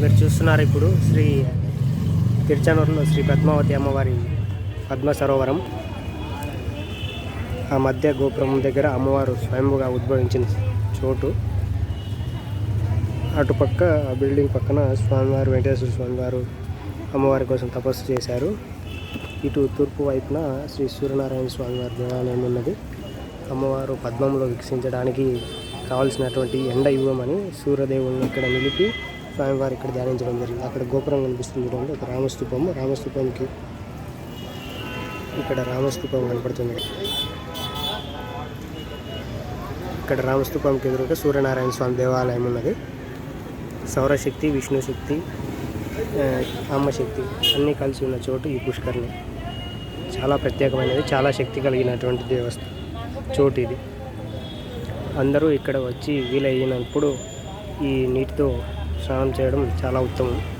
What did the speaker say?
మీరు చూస్తున్నారు ఇప్పుడు శ్రీ తిరుచానూరులో శ్రీ పద్మావతి అమ్మవారి పద్మ సరోవరం. ఆ మధ్య గోపురం దగ్గర అమ్మవారు స్వయంగా ఉద్భవించిన చోటు. అటుపక్క ఆ బిల్డింగ్ పక్కన స్వామివారు వెంకటేశ్వర స్వామివారు అమ్మవారి కోసం తపస్సు చేశారు. ఇటు తూర్పు వైపున శ్రీ సూర్యనారాయణ స్వామివారి దేవాలయం ఉన్నది. అమ్మవారు పద్మంలో వికసించడానికి కావాల్సినటువంటి ఎండ ఇవ్వమని సూర్యదేవుని ఇక్కడ నిలిపి స్వామివారు ఇక్కడ ధ్యానించడం జరిగింది. అక్కడ గోపురం కనిపిస్తుంది చూడండి. ఒక రామస్తూపం. రామస్తూపంకి ఇక్కడ రామస్తూపం కనపడుతుంది. ఇక్కడ రామస్తూపంకి ఎదురుగా సూర్యనారాయణ స్వామి దేవాలయం ఉన్నది. సౌరశక్తి విష్ణుశక్తి ఆ, అమ్మశక్తి అన్నీ కలిసి ఉన్న చోటు ఈ పుష్కరిణి. చాలా ప్రత్యేకమైనది. చాలా శక్తి కలిగినటువంటి దేవస్థ చోటు ఇది. అందరూ ఇక్కడ వచ్చి వీలైనప్పుడు ఈ నీటితో స్నానం చేయడం చాలా ఉత్తమం.